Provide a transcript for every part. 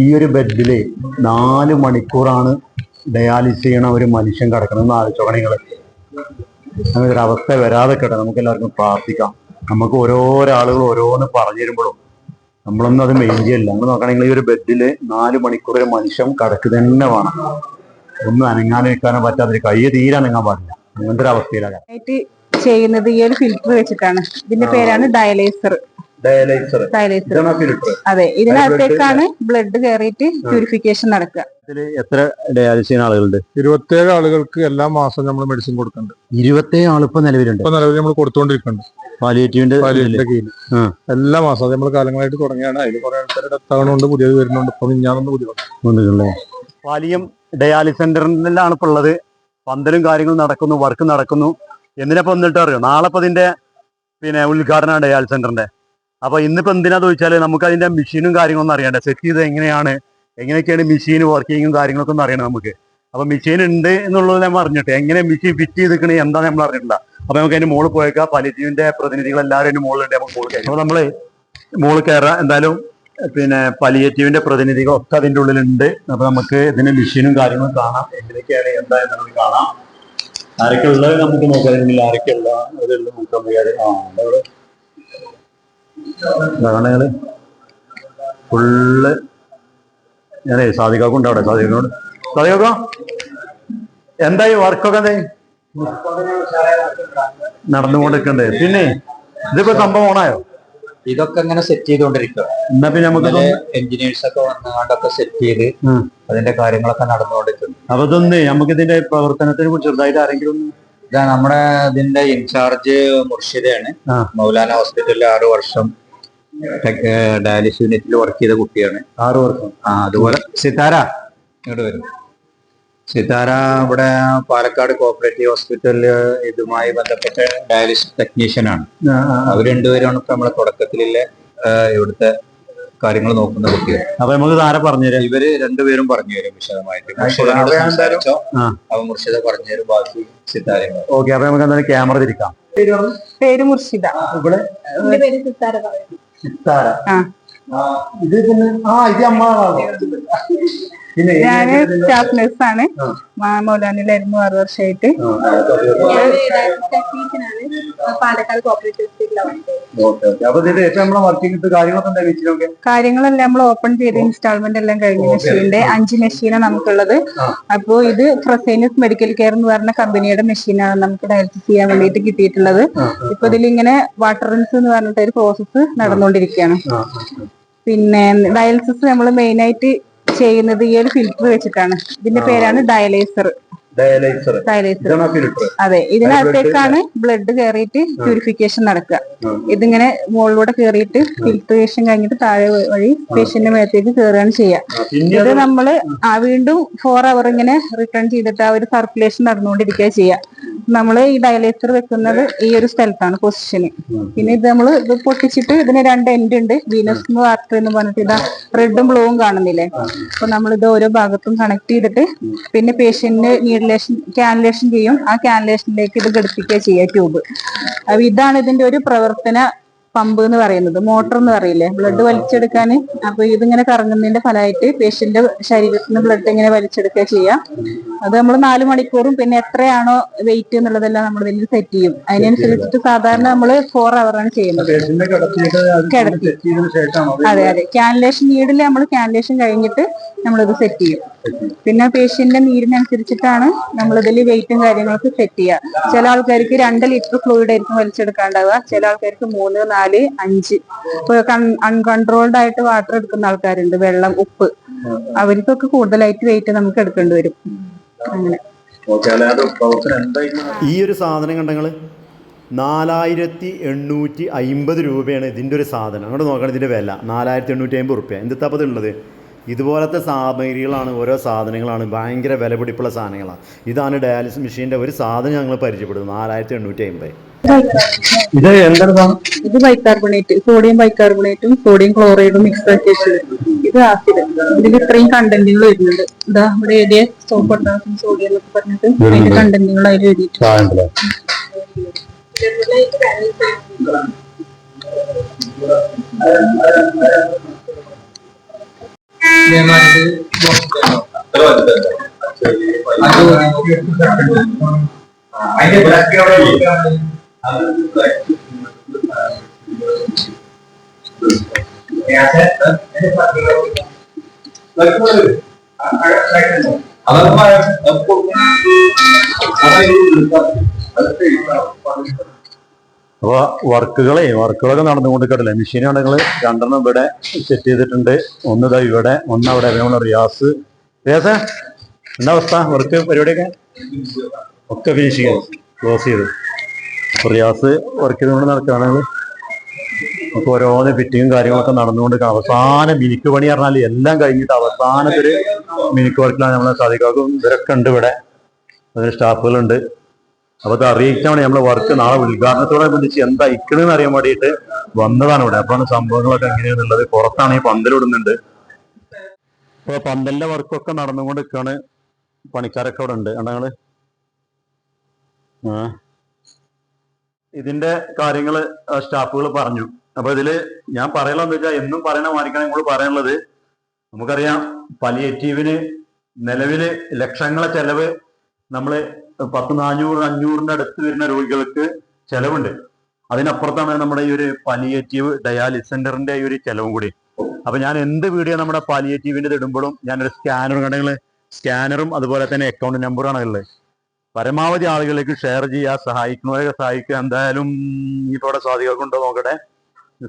ഈ ഒരു ബെഡിൽ നാല് മണിക്കൂറാണ് ഡയാലിസ് ചെയ്യണ ഒരു മനുഷ്യൻ കിടക്കണം എന്ന് ആലോചിച്ചോക്കണം നിങ്ങൾ അങ്ങനെ ഒരു അവസ്ഥ വരാതെ കിട്ടണം നമുക്ക് എല്ലാവർക്കും പ്രാർത്ഥിക്കാം. നമുക്ക് ഓരോരോ ആളുകൾ ഓരോന്ന് പറഞ്ഞു തരുമ്പോഴും നമ്മളൊന്നും അത് മെയിൻ ചെയ്യില്ല. നമ്മൾ നോക്കുകയാണെങ്കിൽ ഈ ഒരു ബെഡിൽ നാല് മണിക്കൂർ ഒരു മനുഷ്യൻ കിടക്കുക തന്നെ വേണം. ഒന്നും അനങ്ങാൻ വെക്കാനോ പറ്റാതെ കൈ തീരെ അനങ്ങാൻ പാടില്ല. അങ്ങനത്തെ ഒരു അവസ്ഥയിലാണ് ചെയ്യുന്നത് ഈ ഒരു ഫിൽറ്റർ വെച്ചിട്ടാണ്. ഇതിന്റെ പേരാണ് ഡയലൈസർ ഡയലൈസർ അതെ ഇതിനകത്തേക്കാണ് ബ്ലഡ് കയറിയിട്ട് പ്യൂരിഫിക്കേഷൻ നടക്കുക. ഇതിൽ എത്ര ഡയാലിസ് ആളുകളുണ്ട്? ഇരുപത്തേഴ് ആളുകൾക്ക് എല്ലാ മാസം നമ്മൾ മെഡിസിൻ കൊടുക്കുന്നുണ്ട്. ഇരുപത്തേഴ് ആളിപ്പോ നിലവിലുണ്ട്? ഇപ്പൊ നിലവിൽ നമ്മൾ കൊടുത്തുകൊണ്ടിരിക്കുന്നുണ്ട് പാലിയേറ്റീവിന്റെ കീഴിൽ എല്ലാ മാസം അത് നമ്മൾ കാലങ്ങളായിട്ട് തുടങ്ങിയാണ് അതിൽ കുറെ ആൾക്കാരുടെ എത്താകണമുണ്ട് പുതിയത് വരുന്നുണ്ട്. ഇപ്പൊ മിഞ്ഞാന്നൊന്ന് പുതിയ വന്നിട്ടുണ്ടല്ലേ പാലിയം ഡയാലിസ് സെന്ററിലാണ് ഇപ്പൊ ഉള്ളത്. പന്തലും കാര്യങ്ങളും നടക്കുന്നു വർക്ക് നടക്കുന്നു. എന്തിനപ്പോ വന്നിട്ട് അറിയോ? നാളെ ഇപ്പൊ ഇതിന്റെ പിന്നെ ഉദ്ഘാടനമാണ് ഡയാലിസ് സെന്ററിന്റെ അപ്പൊ ഇന്നിപ്പോ എന്തിനാ ചോദിച്ചാൽ നമുക്ക് അതിന്റെ മെഷീനും കാര്യങ്ങളൊന്നും അറിയണ്ടേ സെറ്റ് ചെയ്ത് എങ്ങനെയാണ് എങ്ങനെയൊക്കെയാണ് മെഷീൻ വർക്കിങ്ങും കാര്യങ്ങളൊക്കെ ഒന്ന് അറിയണം നമുക്ക് അപ്പൊ മെഷീൻ ഉണ്ട് എന്നുള്ളത് നമ്മൾ അറിഞ്ഞിട്ട് എങ്ങനെ മെഷീൻ ഫിറ്റ് ചെയ്തിരിക്കണേ എന്താ നമ്മൾ അറിഞ്ഞിട്ടില്ല അപ്പൊ നമുക്ക് അതിന്റെ മോൾ പോയേക്കാം പലിജീവിന്റെ പ്രതിനിധികൾ എല്ലാവരും അതിന്റെ മുകളിലുണ്ട് നമുക്ക് മോൾ കയറി അപ്പൊ നമ്മൾ മോൾ കയറാം എന്തായാലും പിന്നെ പലിയേറ്റീവിന്റെ പ്രതിനിധികൾ ഒക്കെ അതിന്റെ ഉള്ളിലുണ്ട് അപ്പൊ നമുക്ക് ഇതിന്റെ മെഷീനും കാര്യങ്ങളും കാണാം എങ്ങനെയൊക്കെയാണ് എന്താ എന്നുള്ളത് കാണാം ആരൊക്കെ ഉള്ളത് നമുക്ക് നോക്കാം ആരൊക്കെ ഉള്ള നമുക്ക് നോക്കാൻ ഇതാണ് ഫുള്ള് ഞാനേ സാധിക്കാക്കുണ്ട് അവിടെ സാധിക്കോട് സാധിക്കാക്കോ എന്തായി വർക്കൊക്കെ എന്തായി? നടന്നുകൊണ്ടിരിക്കണ്ടേ. പിന്നെ ഇതിപ്പോ സംഭവം ഓണായോ? ഇതൊക്കെ ഇങ്ങനെ സെറ്റ് ചെയ്തുകൊണ്ടിരിക്കുക എന്നാ പിന്നെ നമുക്ക് എഞ്ചിനീയേഴ്സ് ഒക്കെ വന്നുകൊണ്ടൊക്കെ സെറ്റ് ചെയ്ത് അതിന്റെ കാര്യങ്ങളൊക്കെ നടന്നുകൊണ്ടിരിക്കുന്നു. അപ്പൊ ഇതൊന്നേ നമുക്ക് ഇതിന്റെ പ്രവർത്തനത്തിനെ കുറിച്ച് ചെറുതായിട്ട് ആരെങ്കിലും ഒന്ന് ഇതാ നമ്മുടെ ഇതിന്റെ ഇൻചാർജ് മുർഷിദയാണ്. മൗലാന ഹോസ്പിറ്റലിൽ ആറു വർഷം ഡയാലിസിസ് യൂണിറ്റിൽ വർക്ക് ചെയ്ത കുട്ടിയാണ്. ആറു വർഷം. ആ അതുപോലെ സിതാര ഇങ്ങോട്ട് വരും. സിതാര ഇവിടെ പാലക്കാട് കോപ്പറേറ്റീവ് ഹോസ്പിറ്റലിൽ ഇതുമായി ബന്ധപ്പെട്ട ഡയാലിസിസ് ആ. അവർ രണ്ടുപേരാണ് ഇപ്പൊ നമ്മളെ തുടക്കത്തിലെ ഇവിടുത്തെ കാര്യങ്ങൾ നോക്കുന്ന കുട്ടികൾ. അപ്പൊ നമുക്ക് താര. പറഞ്ഞുതരാം ഇവർ രണ്ടുപേരും പറഞ്ഞു തരും വിശദമായിട്ട്. അപ്പൊ ആ. മുർഷിദ പറഞ്ഞു തരും ബാക്കി സിത്താരങ്ങൾ ഓക്കെ അപ്പൊ നമുക്ക് എന്തായാലും ക്യാമറ തിരിക്കാം. പേര് മുർഷിദ. ഇവിടെ. സിത്താര ഇത് പിന്നെ ആ ഇത് ഈ ഞാൻ സ്റ്റാഫ് ആണ്. മൗലാനിലായിരുന്നു ആറു വർഷമായിട്ട്. കാര്യങ്ങളെല്ലാം നമ്മൾ ഓപ്പൺ ചെയ്ത് ഇൻസ്റ്റാൾമെന്റ് എല്ലാം കഴിഞ്ഞ മെഷീന്റെ അഞ്ച് മെഷീനാണ് നമുക്കുള്ളത്. അപ്പോ ഇത് ഫ്രസൈനസ് മെഡിക്കൽ കെയർ എന്ന് പറഞ്ഞ കമ്പനിയുടെ മെഷീനാണ് നമുക്ക് ഡയലിസിസ് ചെയ്യാൻ വേണ്ടിയിട്ട് കിട്ടിയിട്ടുള്ളത്. ഇപ്പൊ ഇതിൽ ഇങ്ങനെ വാട്ടറൻസ് എന്ന് പറഞ്ഞിട്ട് ഒരു പ്രോസസ്സ് നടന്നുകൊണ്ടിരിക്കുകയാണ് പിന്നെ ഡയാലിസിസ് നമ്മൾ മെയിൻ ആയിട്ട് ചെയ്യുന്നത് ഈ ഒരു ഫിൽറ്റർ വെച്ചിട്ടാണ്. ഇതിന്റെ പേരാണ് ഡയലൈസർ അതെ ഇതിനകത്തേക്കാണ് ബ്ലഡ് കയറിയിട്ട് പ്യൂരിഫിക്കേഷൻ നടക്കുക. ഇതിങ്ങനെ മുകളിലൂടെ കയറിയിട്ട് ഫിൽട്രേഷൻ കഴിഞ്ഞിട്ട് താഴെ വഴി പേഷ്യന്റിന്റെ മേത്തേക്ക് കയറുകയാണ് ചെയ്യുക ഇത് നമ്മൾ ആ. വീണ്ടും ഫോർ അവർ ഇങ്ങനെ റിട്ടേൺ ചെയ്തിട്ട് ആ ഒരു സർക്കുലേഷൻ നടന്നുകൊണ്ടിരിക്കുക ചെയ്യുക നമ്മൾ ഈ ഡയലേറ്റർ വെക്കുന്നത് ഈ ഒരു സ്ഥലത്താണ് പൊസിഷന് പിന്നെ ഇത് നമ്മൾ ഇത് പൊട്ടിച്ചിട്ട് ഇതിന് രണ്ട് എൻഡ് ഉണ്ട്. വീനസ് ആർട്ടറി എന്ന് പറഞ്ഞിട്ട് ഇതാ റെഡും ബ്ലൂവും കാണുന്നില്ലേ? അപ്പൊ നമ്മൾ ഇത് ഓരോ ഭാഗത്തും കണക്ട് ചെയ്തിട്ട് പിന്നെ പേഷ്യന്റിന് നീഡിലേഷൻ ക്യാൻലേഷൻ ചെയ്യും. ആ ക്യാൻലേഷനിലേക്ക് ഇത് ഘടിപ്പിക്കുക ചെയ്യുക ട്യൂബ് അപ്പൊ ഇതാണ് ഇതിന്റെ ഒരു പ്രവർത്തന പമ്പ് എന്ന് പറയുന്നത് മോട്ടർ എന്ന് പറയില്ലേ ബ്ലഡ് വലിച്ചെടുക്കാൻ അപ്പൊ ഇതിങ്ങനെ കറങ്ങുന്നതിന്റെ ഫലമായിട്ട് പേഷ്യന്റ് ശരീരത്തിൽ നിന്ന് ബ്ലഡ് ഇങ്ങനെ വലിച്ചെടുക്കുക ചെയ്യാം. അത് നമ്മൾ നാല് മണിക്കൂറും പിന്നെ എത്രയാണോ വെയിറ്റ് എന്നുള്ളതെല്ലാം നമ്മൾ ഇതിൽ സെറ്റ് ചെയ്യും. അതിനനുസരിച്ചിട്ട് സാധാരണ നമ്മൾ ഫോർ ആണ് ചെയ്യുന്നത്. കിടത്തി. അതെ അതെ. ക്യാൻലേഷൻ നീഡിൽ നമ്മൾ ക്യാൻലേഷൻ കഴിഞ്ഞിട്ട് നമ്മളിത് സെറ്റ് ചെയ്യും. പിന്നെ പേഷ്യന്റിന്റെ നീരിനനുസരിച്ചിട്ടാണ് നമ്മൾ ഇതിൽ വെയിറ്റും കാര്യങ്ങളൊക്കെ സെറ്റ് ചെയ്യുക ചില ആൾക്കാർക്ക് രണ്ട് ലിറ്റർ ഫ്ലൂയിഡ് ആയിരിക്കും വലിച്ചെടുക്കാണ്ടാവുക. ചില ആൾക്കാർക്ക് മൂന്ന് നാല് അഞ്ച്. ഇപ്പൊ അൺകൺട്രോൾഡ് ആയിട്ട് വാട്ടർ എടുക്കുന്ന ആൾക്കാരുണ്ട്. വെള്ളം ഉപ്പ്. അവർക്കൊക്കെ കൂടുതലായിട്ട് വെയിറ്റ് നമുക്ക് എടുക്കേണ്ടി വരും. അങ്ങനെ. ഈ ഒരു സാധനം കണ്ടങ്ങൾ നാലായിരത്തി എണ്ണൂറ്റി അമ്പത് രൂപയാണ് ഇതിന്റെ ഒരു സാധനം. അങ്ങോട്ട് നോക്കണം ഇതിന്റെ വില. നാലായിരത്തി എണ്ണൂറ്റി അമ്പത് റുപ്യ എന്താ ഉള്ളത്? ഇതുപോലത്തെ സാമഗ്രികളാണ് ഓരോ സാധനങ്ങളാണ് ഭയങ്കര വിലപിടിപ്പുള്ള സാധനങ്ങളാണ് ഇതാണ് ഡയാലിസിസ് മെഷീന്റെ ഒരു സാധനം ഞങ്ങൾ പരിചയപ്പെടുന്നത് നാലായിരത്തി എണ്ണൂറ്റി അമ്പത് ഇത് എന്താണ് ഇത് ബൈകാർബണേറ്റ് സോഡിയം ബൈക്കാർബണേറ്റും സോഡിയം ക്ലോറൈഡും മിക്സ് ആക്കി ഇത് ആസിഡ് ഇതിൽ ഇത്രയും കണ്ടന്റുകൾ വരുന്നുണ്ട്. ഇതാ ഇവിടെ എഴുതിയ സോപ്പ് പൊട്ടാസ്യം സോഡിയം എന്നൊക്കെ പറഞ്ഞിട്ട് അതിന്റെ കണ്ടന്റുകൾ അതിൽ എഴുതിയിട്ടുണ്ട്. ఏమంటే అయితే బ్లాక్ అలా അപ്പൊ വർക്കുകളെ വർക്കുകളൊക്കെ മെഷീൻ ആണെങ്കിൽ രണ്ടെണ്ണം ഇവിടെ സെറ്റ് ചെയ്തിട്ടുണ്ട്. ഒന്ന് ഇതാ ഇവിടെ ഒന്ന് അവിടെ. നമ്മളെ റിയാസ്. റിയാസേ എന്താ അവസ്ഥ? വർക്ക് പരിപാടിയൊക്കെ? ഒക്കെ ഫിനിഷ് ചെയ്യാം ക്ലോസ് ചെയ്ത്. റിയാസ് വർക്ക് ചെയ്തുകൊണ്ട് നടക്കുകയാണെങ്കിൽ നമുക്ക് ഓരോന്ന് ഫിറ്റിങ്ങും കാര്യങ്ങളൊക്കെ നടന്നുകൊണ്ട് അവസാന മിനിക്ക് പണി പറഞ്ഞാൽ എല്ലാം കഴിഞ്ഞിട്ട് അവസാനത്തെ ഒരു മിനിക്ക് വർക്കിലാണ് നമ്മളെ സാധിക്കാക്കും ഇവരൊക്കെ ഉണ്ട് ഇവിടെ. അതിന് സ്റ്റാഫുകളുണ്ട് അപ്പൊ അത് അറിയിക്കാൻ നമ്മളെ വർക്ക് നാളെ ഉദ്ഘാടനത്തോടനുബന്ധിച്ച് എന്താ ഇക്കണെന്ന് അറിയാൻ വേണ്ടിയിട്ട് വന്നതാണ് ഇവിടെ. അപ്പൊ സംഭവങ്ങളൊക്കെ എങ്ങനെയാണുള്ളത് പുറത്താണ് ഈ പന്തലിടുന്നുണ്ട് ഇപ്പൊ പന്തലിന്റെ വർക്കൊക്കെ നടന്നുകൊണ്ട് നിൽക്കാണ് പണിക്കാരൊക്കെ അവിടെ ഉണ്ട്. ആ. ഇതിന്റെ കാര്യങ്ങൾ സ്റ്റാഫുകൾ പറഞ്ഞു. അപ്പൊ ഇതിൽ ഞാൻ പറയലെന്ന് വെച്ചാൽ എന്നും പറയണ മാറിക്കണം നിങ്ങൾ പറയാനുള്ളത്. നമുക്കറിയാം പലിയേറ്റീവിന് നിലവിൽ ലക്ഷങ്ങളെ ചെലവ് നമ്മൾ പത്ത് നാനൂറ് അഞ്ഞൂറിന്റെ അടുത്ത് വരുന്ന രോഗികൾക്ക് ചെലവുണ്ട്. അതിനപ്പുറത്താണ് നമ്മുടെ ഈ ഒരു പാലിയേറ്റീവ് ഡയാലിസ് സെന്ററിന്റെ ഈ ഒരു ചെലവും കൂടി. അപ്പൊ ഞാൻ എന്ത് വീഡിയോ നമ്മുടെ പാലിയേറ്റീവിന്റെ ഇടുമ്പോഴും ഞാനൊരു സ്കാനർ കണ്ടെങ്കിൽ സ്കാനറും അതുപോലെ തന്നെ അക്കൗണ്ട് നമ്പറാണ് ഉള്ളത്. പരമാവധി ആളുകളിലേക്ക് ഷെയർ ചെയ്യുക സഹായിക്കുന്നവരെ സഹായിക്കുക. എന്തായാലും ഇപ്പോടെ ഇവിടെ സ്വാധികൾക്കുണ്ടോ നോക്കട്ടെ.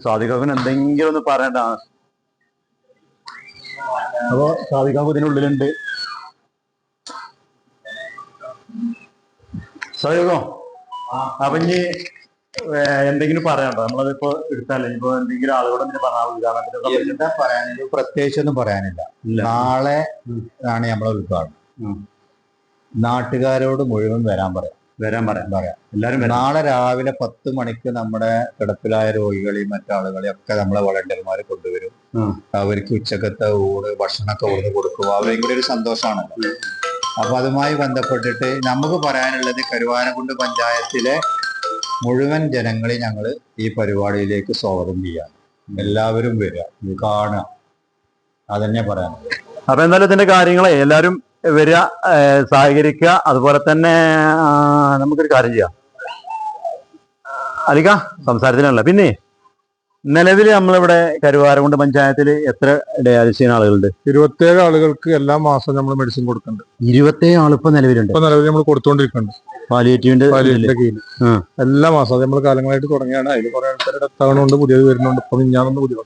സ്വാധികൾക്ക് എന്തെങ്കിലും ഒന്ന് പറയണ്ട അപ്പോ സ്വാധികാവ് ഇതിനുള്ളിലുണ്ട്. സ്വാധികോ അപ്പൊ ഇനി എന്തെങ്കിലും പറയണ്ടോ നമ്മളതിപ്പോ എടുത്താലേ ഇപ്പൊ എന്തെങ്കിലും ആളുകളോട് പറഞ്ഞാൽ ഉദാഹരണത്തിന് എന്താ പറയാനില്ല പ്രത്യേകിച്ചൊന്നും പറയാനില്ല. നാളെ. ആണ് നമ്മളെ ഉദ്ഘാടനം. നാട്ടുകാരോട് മുഴുവൻ വരാൻ പറയാം. വരാൻ പറയാം. പറയാം. എല്ലാരും നാളെ രാവിലെ പത്ത് മണിക്ക് നമ്മുടെ കിടപ്പിലായ രോഗികളെയും മറ്റാളുകളെയും ഒക്കെ നമ്മളെ വളണ്ടിയർമാർ കൊണ്ടുവരും. അവർക്ക് ഉച്ചക്കത്തെ ഊണ് ഭക്ഷണമൊക്കെ ഊണ് കൊടുക്കും. അവരെയും കൂടി ഒരു സന്തോഷമാണല്ലോ. അപ്പൊ അതുമായി ബന്ധപ്പെട്ടിട്ട് നമുക്ക് പറയാനുള്ളത് കരുവാനക്കുണ്ട് പഞ്ചായത്തിലെ മുഴുവൻ ജനങ്ങളെ ഞങ്ങൾ ഈ പരിപാടിയിലേക്ക് സ്വാഗതം ചെയ്യാം. എല്ലാവരും വരിക. കാണുക. അതന്നെ പറയാനുള്ളത്. അപ്പൊ എന്തായാലും ഇതിന്റെ കാര്യങ്ങളെ എല്ലാവരും വരിക സഹകരിക്കുക. അതുപോലെ തന്നെ നമുക്കൊരു കാര്യം ചെയ്യാം. അലിക സംസാരത്തിനല്ല പിന്നെ നിലവിൽ നമ്മളിവിടെ കരുവാരകുണ്ട് പഞ്ചായത്തിൽ എത്ര ഡയാലിസിസ് ചെയ്യുന്ന ആളുകളുണ്ട്? ഇരുപത്തേഴ് ആളുകൾക്ക് എല്ലാ മാസം നമ്മൾ മെഡിസിൻ കൊടുക്കുന്നുണ്ട്. ഇരുപത്തേഴ് ആളിപ്പോ നിലവിലുണ്ട്? ഇപ്പൊ നിലവിൽ നമ്മൾ കൊടുത്തുകൊണ്ടിരിക്കുന്നുണ്ട് പാലിയേറ്റീവിന്റെ കീഴിൽ എല്ലാ മാസം അത് നമ്മൾ കാലങ്ങളായിട്ട് തുടങ്ങിയാണ് അതിൽ കുറെ ആൾക്കാരുടെ എത്താവണമുണ്ട് പുതിയത് വരുന്നുണ്ട്. ഇപ്പൊ ഞാൻ പുതിയ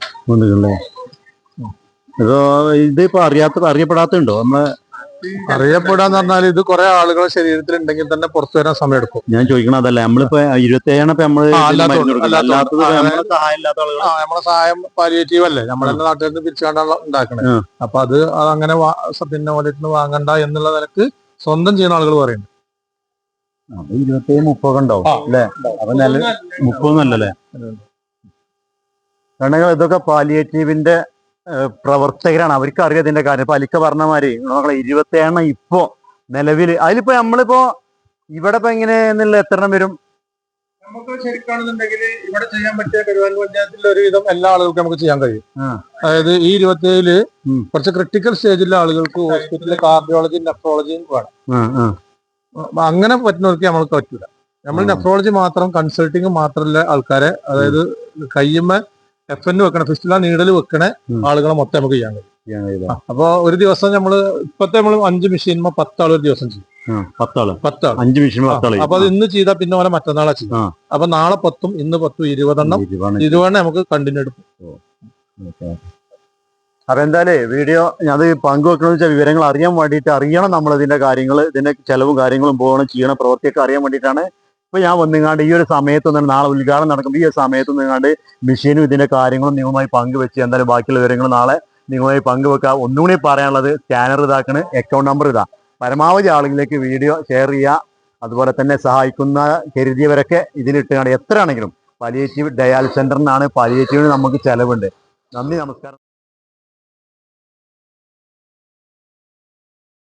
ഇതോ ഇതിപ്പോ അറിയാത്ത അറിയപ്പെടാത്തുണ്ടോ നമ്മളെ അറിയപ്പെടാന്ന് പറഞ്ഞാൽ ഇത് കുറെ ആളുകൾ ശരീരത്തിൽ ഉണ്ടെങ്കിൽ തന്നെ പുറത്തു വരാൻ സമയം എടുക്കും. ഞാൻ ചോദിക്കണം അതല്ല നമ്മളിപ്പോ ഇരുപത്തേഴാണ് ഇപ്പൊ നമ്മൾ നമ്മളെ സഹായം പാലിയേറ്റീവ് അല്ലേ? നമ്മളെ നാട്ടിൽ നിന്ന് പിരിച്ചുകൊണ്ടാണ് ഉണ്ടാക്കണത്. അപ്പൊ അത് അതങ്ങനെ അങ്ങനെ പിന്നെ ഓലിട്ട് വാങ്ങണ്ട എന്നുള്ള നിലയ്ക്ക് സ്വന്തം ചെയ്യുന്ന ആളുകൾ പറയുന്നു അത് ഇരുപത്തേഴ് മുപ്പതൊക്കെ ഉണ്ടാവും അല്ലേ? അപ്പൊ നില മുപ്പതൊന്നല്ലേ കാരണം ഇതൊക്കെ പാലിയേറ്റീവിന്റെ പ്രവർത്തകരാണ്. അവർക്ക് അറിയാം ഇതിന്റെ കാര്യം. ഇപ്പൊ അലിക്ക പറഞ്ഞ മാതിരി ഇരുപത്തി എണ്ണം ഇപ്പോ നിലവിൽ അതിലിപ്പോ നമ്മളിപ്പോ ഇവിടെ ഇപ്പൊ എങ്ങനെ എന്നുള്ള എത്ര എണ്ണം വരും? നമുക്ക് ശരിക്കാണെന്നുണ്ടെങ്കിൽ ഇവിടെ ചെയ്യാൻ പറ്റിയ കരുവാൻ പഞ്ചായത്തിൽ ഒരുവിധം എല്ലാ ആളുകൾക്കും നമുക്ക് ചെയ്യാൻ കഴിയും. അതായത് ഈ ഇരുപത്തിയേഴിൽ. കുറച്ച് ക്രിട്ടിക്കൽ സ്റ്റേജിലെ ആളുകൾക്ക് ഹോസ്പിറ്റലിൽ കാർഡിയോളജി നെഫ്രോളജിയും വേണം. അങ്ങനെ പറ്റുന്നവർക്ക് നമ്മൾക്ക് പറ്റൂല. നമ്മൾ നെഫ്രോളജി മാത്രം കൺസൾട്ടിങ് മാത്രമല്ല ആൾക്കാരെ അതായത് കയ്യുമ്മ എഫ് എൻ വെക്കണ. ഫിസ്റ്റിലാ നീഡൽ വെക്കണ. ആളുകളെ മൊത്തം നമുക്ക് ചെയ്യാൻ കഴിയും. അപ്പൊ ഒരു ദിവസം നമ്മൾ ഇപ്പത്തെ നമ്മൾ അഞ്ച് മെഷീനുമ്പോ പത്താൾ ഒരു ദിവസം ചെയ്യും. പത്താൾ. പത്താൾ. അഞ്ച് മിഷൻ പത്താൾ അപ്പൊ അത് ഇന്ന് ചെയ്താൽ പിന്നെ പോലെ മറ്റന്നാളെ ചെയ്യും. അപ്പൊ നാളെ പത്തും ഇന്ന് പത്തും ഇരുപതെണ്ണം. ഇരുപതാണ്. ഇരുപതെണ്ണം നമുക്ക് കണ്ടിന്യൂ എടുക്കും. അപ്പൊ എന്തായാലേ വീഡിയോ അത് പങ്കുവെക്കണമെന്ന് വെച്ചാൽ വിവരങ്ങൾ അറിയാൻ വേണ്ടിയിട്ട് അറിയണം നമ്മൾ ഇതിന്റെ കാര്യങ്ങൾ ഇതിന്റെ ചെലവും കാര്യങ്ങളും പോകണം ചെയ്യണം പ്രവൃത്തിയൊക്കെ അറിയാൻ വേണ്ടിയിട്ടാണ് ഇപ്പൊ ഞാൻ വന്നിങ്ങാണ്ട് ഈ ഒരു സമയത്ത് ഒന്ന് നാളെ ഉദ്ഘാടനം നടക്കുമ്പോൾ ഈ ഒരു സമയത്ത് നിങ്ങാണ്ട് മെഷീനും ഇതിന്റെ കാര്യങ്ങളും നിങ്ങളുമായി പങ്കുവെച്ച് എന്തായാലും ബാക്കിയുള്ള വിവരങ്ങൾ നാളെ നിങ്ങളുമായി പങ്കുവെക്കാം. ഒന്നുകൂടി പറയാനുള്ളത് സ്കാനർ ഇതാക്കണ് അക്കൗണ്ട് നമ്പർ ഇതാ. പരമാവധി ആളുകളിലേക്ക് വീഡിയോ ഷെയർ ചെയ്യുക അതുപോലെ തന്നെ സഹായിക്കുന്ന കരുതിയവരൊക്കെ ഇതിലിട്ടുകൊണ്ട് എത്ര ആണെങ്കിലും പാലിയേറ്റീവ് ഡയാലിസ് സെന്ററിനാണ് പാലിയേറ്റീവിന് നമുക്ക് ചെലവുണ്ട്. നന്ദി നമസ്കാരം.